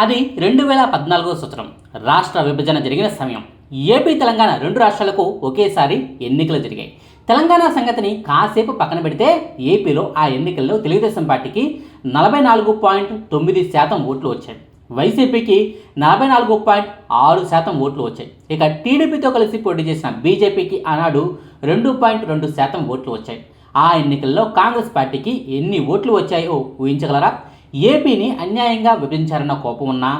అది రెండు వేల పద్నాలుగో సంవత్సరం. రాష్ట్ర విభజన జరిగిన సమయం. ఏపీ తెలంగాణ రెండు రాష్ట్రాలకు ఒకేసారి ఎన్నికలు జరిగాయి. తెలంగాణ సంగతిని కాసేపు పక్కన పెడితే ఏపీలో ఆ ఎన్నికల్లో తెలుగుదేశం పార్టీకి నలభై నాలుగు పాయింట్ తొమ్మిది శాతం ఓట్లు వచ్చాయి. వైసీపీకి నలభై నాలుగు పాయింట్ ఆరు శాతం ఓట్లు వచ్చాయి. ఇక టీడీపీతో కలిసి పోటీ చేసిన బీజేపీకి ఆనాడు రెండు పాయింట్ రెండు శాతం ఓట్లు వచ్చాయి. ఆ ఎన్నికల్లో కాంగ్రెస్ పార్టీకి ఎన్ని ఓట్లు వచ్చాయో ఊహించగలరా? ఏపీని అన్యాయంగా విభజించారన్న కోపం ఉన్నా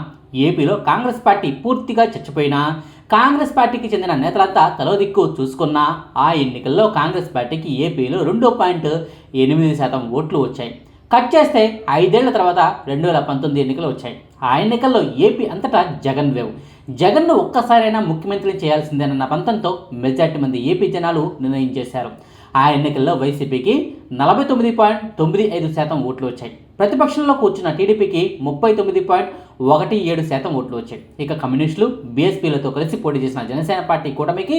ఏపీలో కాంగ్రెస్ పార్టీ పూర్తిగా చచ్చిపోయినా కాంగ్రెస్ పార్టీకి చెందిన నేతలంతా తలో దిక్కు చూసుకున్నా ఆ ఎన్నికల్లో కాంగ్రెస్ పార్టీకి ఏపీలో రెండు పాయింట్ ఎనిమిది శాతం ఓట్లు వచ్చాయి. కట్ చేస్తే ఐదేళ్ళ తర్వాత రెండు వేల పంతొమ్మిది ఎన్నికలు వచ్చాయి. ఆ ఎన్నికల్లో ఏపీ అంతటా జగన్ వేవ్. జగన్ను ఒక్కసారైనా ముఖ్యమంత్రి చేయాల్సిందేనన్న పంతంతో మెజార్టీ మంది ఏపీ జనాలు నిర్ణయం చేశారు. ఆ ఎన్నికల్లో వైసీపీకి నలభై తొమ్మిది పాయింట్ తొమ్మిది ఐదు శాతం ఓట్లు వచ్చాయి. ప్రతిపక్షంలో కూర్చున్న టీడీపీకి ముప్పై తొమ్మిది పాయింట్ ఒకటి ఏడు శాతం ఓట్లు వచ్చాయి. ఇక కమ్యూనిస్టులు బీఎస్పీలతో కలిసి పోటీ చేసిన జనసేన పార్టీ కూటమికి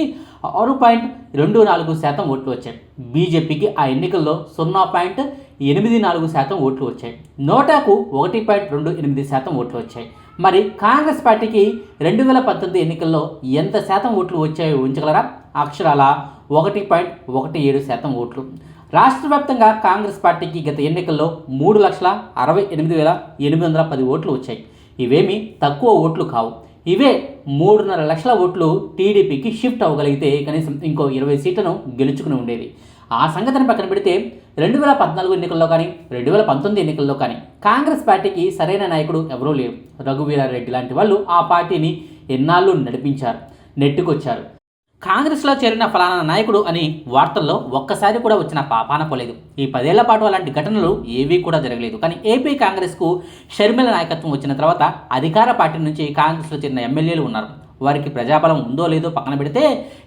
ఆరు పాయింట్ రెండు నాలుగు శాతం ఓట్లు వచ్చాయి. బీజేపీకి ఆ ఎన్నికల్లో సున్నా పాయింట్ ఎనిమిది నాలుగు శాతం ఓట్లు వచ్చాయి. నోటాకు ఒకటి పాయింట్ రెండు ఎనిమిది శాతం ఓట్లు వచ్చాయి. మరి కాంగ్రెస్ పార్టీకి రెండు వేల పంతొమ్మిది ఎన్నికల్లో ఎంత శాతం ఓట్లు వచ్చాయో ఉంచగలరా అక్షరాల ఒకటి పాయింట్ ఒకటి ఏడు శాతం ఓట్లు. రాష్ట్ర వ్యాప్తంగా కాంగ్రెస్ పార్టీకి గత ఎన్నికల్లో మూడు లక్షల అరవై ఎనిమిది వేల ఎనిమిది వందల పది ఓట్లు వచ్చాయి. ఇవేమీ తక్కువ ఓట్లు కావు. ఇవే మూడున్నర లక్షల ఓట్లు టీడీపీకి షిఫ్ట్ అవ్వగలిగితే కనీసం ఇంకో ఇరవై సీట్లను గెలుచుకుని ఉండేది ఆ సంగతిని పక్కన పెడితే రెండు వేల పద్నాలుగు ఎన్నికల్లో కానీ రెండు వేల పంతొమ్మిది ఎన్నికల్లో కానీ కాంగ్రెస్ పార్టీకి సరైన నాయకుడు ఎవరూ లేరు. రఘువీరారెడ్డి లాంటి వాళ్ళు ఆ పార్టీని ఎన్నాళ్ళు నడిపించారు నెట్టుకొచ్చారు. కాంగ్రెస్లో చేరిన ఫలానా నాయకుడు అని వార్తల్లో ఒక్కసారి కూడా వచ్చిన పాపాన పోలేదు. ఈ పదేళ్ళ పాటు అలాంటి ఘటనలు ఏవీ కూడా జరగలేదు. కానీ ఏపీ కాంగ్రెస్కు షర్మిల నాయకత్వం వచ్చిన తర్వాత అధికార పార్టీ నుంచి కాంగ్రెస్లో చేరిన ఎమ్మెల్యేలు ఉన్నారు. వారికి ప్రజాబలం ఉందో లేదో పక్కన పెడితే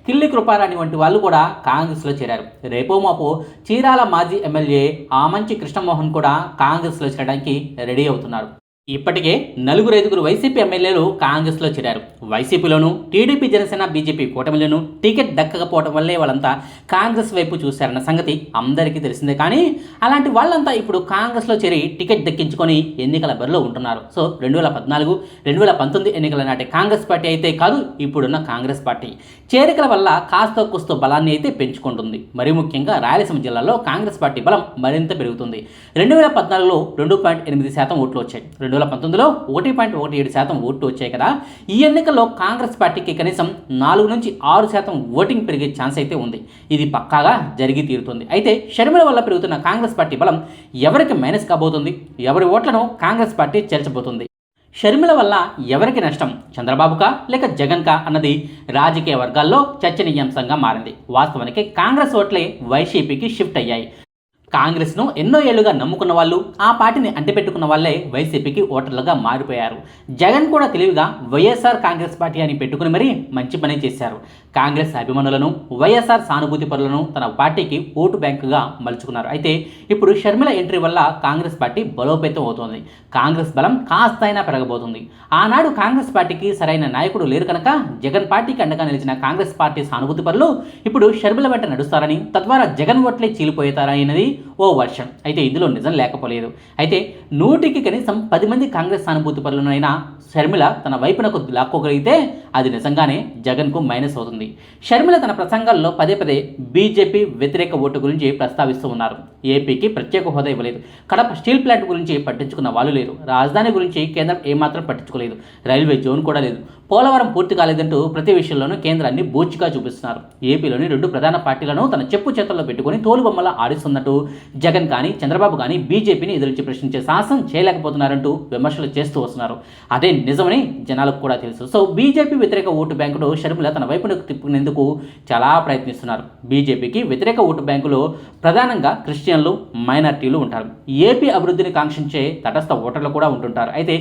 కిల్లి కృపారాణి వంటి వాళ్ళు కూడా కాంగ్రెస్లో చేరారు. రేపో మాపో చీరాల మాజీ ఎమ్మెల్యే ఆమంచి కృష్ణమోహన్ కూడా కాంగ్రెస్లో చేరడానికి రెడీ అవుతున్నారు. ఇప్పటికే నలుగురు ఐదుగురు వైసీపీ ఎమ్మెల్యేలు కాంగ్రెస్లో చేరారు. వైసీపీలోను టీడీపీ జనసేన బీజేపీ కూటమిలోను టికెట్ దక్కకపోవడం వల్లే వాళ్ళంతా కాంగ్రెస్ వైపు చూశారన్న సంగతి అందరికీ తెలిసిందే. కానీ అలాంటి వాళ్ళంతా ఇప్పుడు కాంగ్రెస్లో చేరి టికెట్ దక్కించుకొని ఎన్నికల బరిలో ఉంటున్నారు. సో రెండు వేల పద్నాలుగు రెండు వేల పంతొమ్మిది ఎన్నికల నాటి కాంగ్రెస్ పార్టీ అయితే కాదు ఇప్పుడున్న కాంగ్రెస్ పార్టీ. చేరికల వల్ల కాస్త కుస్తో బలాన్ని అయితే పెంచుకుంటుంది. మరి ముఖ్యంగా రాయలసీమ జిల్లాలో కాంగ్రెస్ పార్టీ బలం మరింత పెరుగుతుంది. రెండు వేల పద్నాలుగులో రెండు పాయింట్ ఎనిమిది శాతం ఓట్లు వచ్చాయి. రెండు వేల పంతొమ్మిదిలో ఒకటి పాయింట్ ఒకటి ఏడు శాతం ఓట్లు వచ్చాయి కదా. ఈ ఎన్నికల్లో కాంగ్రెస్ పార్టీకి కనీసం నాలుగు నుంచి ఆరు శాతం ఓటింగ్ పెరిగే ఛాన్స్ అయితే ఉంది. ఇది పక్కాగా జరిగి తీరుతుంది. అయితే షర్మిల వల్ల పెరుగుతున్న కాంగ్రెస్ పార్టీ బలం ఎవరికి మైనస్ కాబోతుంది? ఎవరి ఓట్లను కాంగ్రెస్ పార్టీ చేర్చబోతుంది? షర్మిల వల్ల ఎవరికి నష్టం? చంద్రబాబుకా లేక జగన్కా అన్నది రాజకీయ వర్గాల్లో చర్చనీయాంశంగా మారింది. వాస్తవానికి కాంగ్రెస్ ఓట్లే వైసీపీకి షిఫ్ట్ అయ్యాయి. కాంగ్రెస్ను ఎన్నో ఏళ్ళుగా నమ్ముకున్న వాళ్ళు ఆ పార్టీని అంటిపెట్టుకున్న వాళ్ళే వైసీపీకి ఓటర్లుగా మారిపోయారు. జగన్ కూడా తెలివిగా వైఎస్ఆర్ కాంగ్రెస్ పార్టీ అని పెట్టుకుని మరీ మంచి పని చేశారు. కాంగ్రెస్ అభిమానులను వైఎస్ఆర్ సానుభూతి పరులను తన పార్టీకి ఓటు బ్యాంకుగా మలుచుకున్నారు. అయితే ఇప్పుడు షర్మిల ఎంట్రీ వల్ల కాంగ్రెస్ పార్టీ బలోపేతం అవుతోంది. కాంగ్రెస్ బలం కాస్తైనా పెరగబోతుంది. ఆనాడు కాంగ్రెస్ పార్టీకి సరైన నాయకుడు లేరు కనుక జగన్ పార్టీకి అండగా నిలిచిన కాంగ్రెస్ పార్టీ సానుభూతి పరులు ఇప్పుడు షర్మిల వెంట నడుస్తారని తద్వారా జగన్ ఓట్లే చీలిపోతారనేది ఓ వర్షం. అయితే ఇందులో నిజం లేకపోలేదు. అయితే నూటికి కనీసం పది మంది కాంగ్రెస్ సానుభూతి పరులనైనా షర్మిల తన వైపునకు లాక్కోగలిగితే అది నిజంగానే జగన్కు మైనస్ అవుతుంది. షర్మిల తన ప్రసంగాల్లో పదే పదే బీజేపీ వ్యతిరేక ఓటు గురించి ప్రస్తావిస్తూ ఉన్నారు. ఏపీకి ప్రత్యేక హోదా ఇవ్వలేదు. కడప స్టీల్ ప్లాంట్ గురించి పట్టించుకున్న వాళ్ళు లేరు. రాజధాని గురించి కేంద్రం ఏమాత్రం పట్టించుకోలేదు. రైల్వే జోన్ కూడా లేదు. పోలవరం పూర్తి కాలేదంటూ ప్రతి విషయంలోనూ కేంద్రాన్ని బూచిగా చూపిస్తున్నారు. ఏపీలోని రెండు ప్రధాన పార్టీలను తన చెప్పు చేతుల్లో పెట్టుకుని తోలుబొమ్మలా ఆడిస్తున్నట్టు జగన్ కానీ చంద్రబాబు కానీ బీజేపీని ఎదురించి ప్రశ్నించే సాహసం చేయలేకపోతున్నారంటూ విమర్శలు చేస్తూ వస్తున్నారు. అదే నిజమని జనాలకు కూడా తెలుసు. సో బీజేపీ వ్యతిరేక ఓటు బ్యాంకును షర్మిల తన వైపునకు తిప్పుకునేందుకు చాలా ప్రయత్నిస్తున్నారు. బీజేపీకి వ్యతిరేక ఓటు బ్యాంకులో ప్రధానంగా క్రిస్టియన్లు మైనార్టీలు ఉంటారు. ఏపీ అభివృద్ధిని కాంక్షించే తటస్థ ఓటర్లు కూడా ఉంటుంటారు. అయితే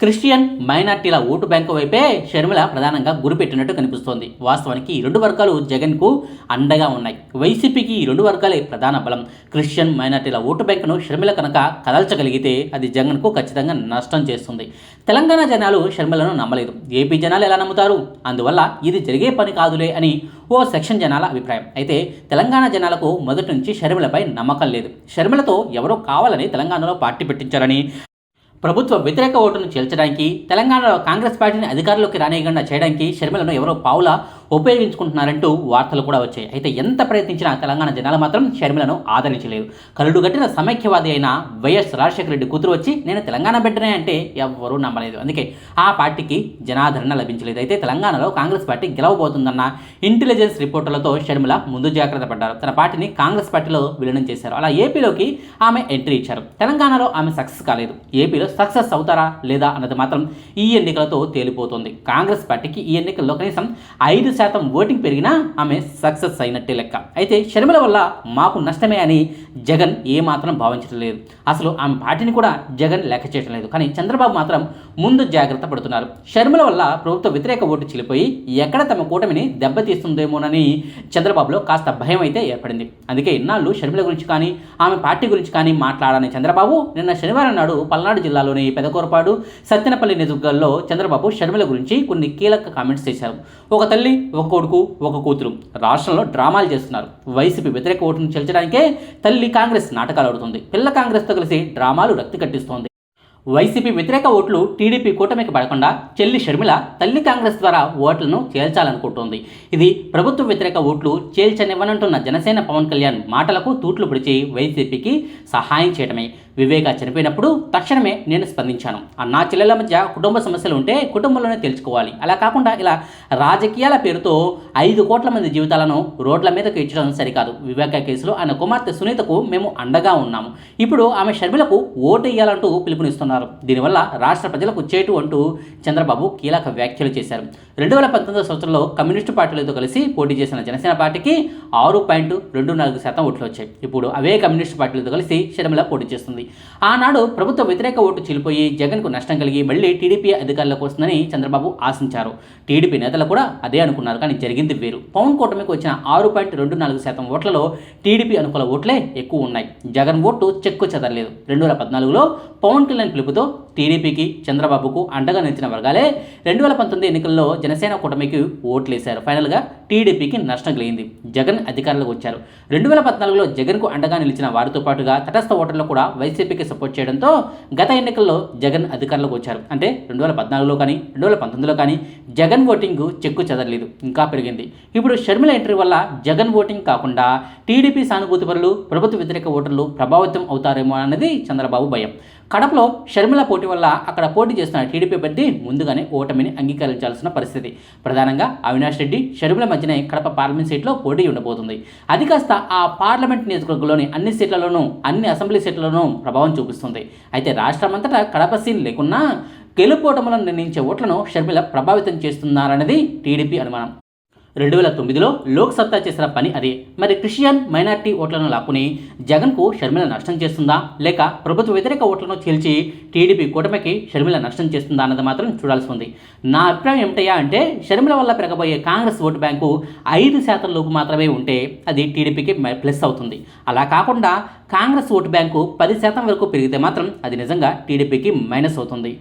క్రిస్టియన్ మైనార్టీల ఓటు బ్యాంకు వైపే షర్మిల ప్రధానంగా గురిపెట్టినట్టు కనిపిస్తోంది. వాస్తవానికి ఈ రెండు వర్గాలు జగన్కు అండగా ఉన్నాయి. వైసీపీకి ఈ రెండు వర్గాలే ప్రధాన బలం. క్రిస్టియన్ మైనార్టీల ఓటు బ్యాంకును షర్మిల కనుక కదల్చగలిగితే అది జగన్కు ఖచ్చితంగా నష్టం చేస్తుంది. తెలంగాణ జనాలు షర్మిలను నమ్మలేదు. ఏపీ జనాలు ఎలా నమ్ముతారు? అందువల్ల ఇది జరిగే పని కాదులే అని ఓ సెక్షన్ జనాల అభిప్రాయం. అయితే తెలంగాణ జనాలకు మొదటి నుంచి షర్మిలపై నమ్మకం లేదు. షర్మిలతో ఎవరో కావాలని తెలంగాణలో పార్టీ పెట్టించారని ప్రభుత్వ వ్యతిరేక ఓటును చేల్చడానికి తెలంగాణలో కాంగ్రెస్ పార్టీని అధికారంలోకి రానియకుండా చేయడానికి షర్మిలను ఎవరో పావులా ఉపయోగించుకుంటున్నారంటూ వార్తలు కూడా వచ్చాయి. అయితే ఎంత ప్రయత్నించినా తెలంగాణ జనాలు మాత్రం షర్మిలను ఆదరించలేదు కలుడు గట్టిన సమైక్యవాది అయిన వైఎస్ రాజశేఖర రెడ్డి కూతురు వచ్చి నేను తెలంగాణ బిడ్డనే అంటే ఎవ్వరూ నమ్మలేదు. అందుకే ఆ పార్టీకి జనాదరణ లభించలేదు. అయితే తెలంగాణలో కాంగ్రెస్ పార్టీ గెలవబోతుందన్న ఇంటెలిజెన్స్ రిపోర్టులతో షర్మిల ముందు జాగ్రత్త పడ్డారు. తన పార్టీని కాంగ్రెస్ పార్టీలో విలీనం చేశారు. అలా ఏపీలోకి ఆమె ఎంట్రీ ఇచ్చారు. తెలంగాణలో ఆమె సక్సెస్ కాలేదు. ఏపీలో సక్సెస్ అవుతారా లేదా అన్నది మాత్రం ఈ ఎన్నికలతో తేలిపోతుంది. కాంగ్రెస్ పార్టీకి ఈ ఎన్నికల్లో కనీసం ఐదు శాతం ఓటింగ్ పెరిగినా ఆమె సక్సెస్ అయినట్టే లెక్క. అయితే షర్మిల వల్ల మాకు నష్టమే అని జగన్ ఏమాత్రం భావించడం లేదు అసలు ఆమె పార్టీని కూడా జగన్ లెక్క చేయడం లేదు. కానీ చంద్రబాబు మాత్రం ముందు జాగ్రత్త పడుతున్నారు. షర్మిల వల్ల ప్రభుత్వ వ్యతిరేక ఓటు చిలిపోయి ఎక్కడ తమ కూటమిని దెబ్బతీస్తుందేమోనని చంద్రబాబులో కాస్త భయం అయితే ఏర్పడింది. అందుకే ఇన్నాళ్ళు షర్మిల గురించి కానీ ఆమె పార్టీ గురించి కానీ మాట్లాడని చంద్రబాబు నిన్న శనివారం నాడు పల్నాడు జిల్లాలోని పెదకూరపాడు సత్తెనపల్లి నిజుగల్లో చంద్రబాబు షర్మిల గురించి కొన్ని కీలక కామెంట్స్ చేశారు. ఒక తల్లి ఒక కొడుకు ఒక కూతురు. రాష్ట్రంలో డ్రామాలు చేస్తున్నారు. వైసీపీ వ్యతిరేక ఓటును చెల్చడానికే తల్లి కాంగ్రెస్ నాటకాలు ఆడుతుంది. పిల్ల కాంగ్రెస్తో కలిసి డ్రామాలు రక్తి కట్టిస్తోంది. వైసీపీ వ్యతిరేక ఓట్లు టీడీపీ కూటమికి పడకుండా చెల్లి షర్మిల తల్లి కాంగ్రెస్ ద్వారా ఓట్లను చేల్చాలనుకుంటోంది. ఇది ప్రభుత్వ వ్యతిరేక ఓట్లు చేల్చనివ్వనంటున్న జనసేన పవన్ కళ్యాణ్ మాటలకు తూట్లు పిడిచి వైసీపీకి సహాయం చేయడమే వివేక చనిపోయినప్పుడు తక్షణమే నేను స్పందించాను. అన్నా చెల్లెల మధ్య కుటుంబ సమస్యలు ఉంటే కుటుంబంలోనే తెలుసుకోవాలి. అలా కాకుండా ఇలా రాజకీయాల పేరుతో ఐదు కోట్ల మంది జీవితాలను రోడ్ల మీదకు ఇచ్చడం సరికాదు. వివేక కేసులో ఆయన కుమార్తె సునీతకు మేము అండగా ఉన్నాము. ఇప్పుడు ఆమె షర్మిలకు ఓటు వేయాలంటూ పిలుపునిస్తున్నారు. దీనివల్ల రాష్ట్ర ప్రజలకు చేటు అంటూ చంద్రబాబు కీలక వ్యాఖ్యలు చేశారు. రెండు వేల పంతొమ్మిదో సంవత్సరంలో కమ్యూనిస్టు పార్టీలతో కలిసి పోటీ చేసిన జనసేన పార్టీకి ఆరు పాయింట్ రెండు నాలుగు శాతం ఓట్లు వచ్చాయి. ఇప్పుడు అవే కమ్యూనిస్టు పార్టీలతో కలిసి షర్మిల పోటీ చేస్తుంది. ఆనాడు ప్రభుత్వ వ్యతిరేక ఓటు చీలిపోయి జగన్కు నష్టం కలిగి మళ్ళీ టీడీపీ అధికారులకు వస్తుందని చంద్రబాబు ఆశించారు. టీడీపీ నేతలు కూడా అదే అనుకున్నారు కానీ జరిగింది వేరు. పవన్ కూటమికి వచ్చిన ఆరు పాయింట్ రెండు నాలుగు శాతం ఓట్లలో టీడీపీ అనుకూల ఓట్లే ఎక్కువ ఉన్నాయి. జగన్ ఓటు చెక్కు చెదరలేదు. రెండు వేల పద్నాలుగులో పవన్ కళ్యాణ్ పిలుపుతో టీడీపీకి చంద్రబాబుకు అండగా నిలిచిన వర్గాలే రెండు వేల పంతొమ్మిది ఎన్నికల్లో జనసేన కూటమికి ఓట్లేశారు. ఫైనల్గా టీడీపీకి నష్టం కలిగింది. జగన్ అధికారంలోకి వచ్చారు. రెండు వేల పద్నాలుగులో జగన్కు అండగా నిలిచిన వారితో పాటుగా తటస్థ ఓటర్లు కూడా వైసీపీకి సపోర్ట్ చేయడంతో గత ఎన్నికల్లో జగన్ అధికారంలోకి వచ్చారు. అంటే రెండు వేల పద్నాలుగులో కానీ రెండు వేల పంతొమ్మిదిలో కానీ జగన్ ఓటింగ్ చెక్కు చెదరలేదు. ఇంకా పెరిగింది. ఇప్పుడు షర్మిల ఎంట్రీ వల్ల జగన్ ఓటింగ్ కాకుండా టీడీపీ సానుభూతి పరులు ప్రభుత్వ వ్యతిరేక ఓటర్లు ప్రభావితం అవుతారేమో అన్నది చంద్రబాబు భయం. కడపలో షర్మిల పోటీ వల్ల అక్కడ పోటీ చేస్తున్న టీడీపీ అభ్యర్థి ముందుగానే ఓటమిని అంగీకరించాల్సిన పరిస్థితి. ప్రధానంగా అవినాష్ రెడ్డి షర్మిల మధ్యనే కడప పార్లమెంట్ సీట్లో పోటీ ఉండబోతుంది. అది కాస్త ఆ పార్లమెంట్ నియోజకవర్గంలోని అన్ని సీట్లలోనూ అన్ని అసెంబ్లీ సీట్లలోనూ ప్రభావం చూపిస్తుంది. అయితే రాష్ట్రమంతటా కడప సీన్ లేకున్నా గెలుపోటములను నిర్ణయించే ఓట్లను షర్మిల ప్రభావితం చేస్తున్నారన్నది టీడీపీ అనుమానం. రెండు వేల తొమ్మిదిలో లోక్ సత్తా చేసిన పని అదే. మరి క్రిస్టియన్ మైనార్టీ ఓట్లను లాక్కుని జగన్కు షర్మిల నష్టం చేస్తుందా? లేక ప్రభుత్వ వ్యతిరేక ఓట్లను చీల్చి టీడీపీ కూటమికి షర్మిల నష్టం చేస్తుందా అన్నది మాత్రం చూడాల్సి ఉంది. నా అభిప్రాయం ఏమిటయ్యా అంటే షర్మిల వల్ల పెరగబోయే కాంగ్రెస్ ఓటు బ్యాంకు ఐదు శాతం లోపు మాత్రమే ఉంటే అది టీడీపీకి ప్లస్ అవుతుంది. అలా కాకుండా కాంగ్రెస్ ఓటు బ్యాంకు పది శాతం వరకు పెరిగితే మాత్రం అది నిజంగా టీడీపీకి మైనస్ అవుతుంది.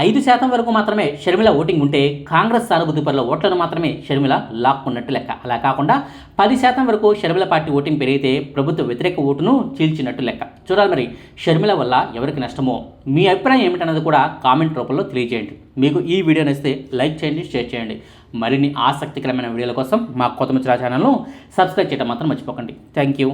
ఐదు శాతం వరకు మాత్రమే షర్మిల ఓటింగ్ ఉంటే కాంగ్రెస్ సానుభూతి ఓట్లను మాత్రమే షర్మిల లాక్కున్నట్టు లెక్క. అలా కాకుండా పది శాతం వరకు షర్మిల పార్టీ ఓటింగ్ పెరిగితే ప్రభుత్వ వ్యతిరేక ఓటును చీల్చినట్టు లెక్క. చూడాలి మరి షర్మిల వల్ల ఎవరికి నష్టమో? మీ అభిప్రాయం ఏమిటన్నది కూడా కామెంట్ రూపంలో తెలియజేయండి. మీకు ఈ వీడియో నచ్చితే లైక్ చేయండి షేర్ చేయండి. మరిన్ని ఆసక్తికరమైన వీడియోల కోసం మా కొత్త మిత్ర ఛానల్ను సబ్స్క్రైబ్ చేయడం మాత్రం మర్చిపోకండి. Thank you.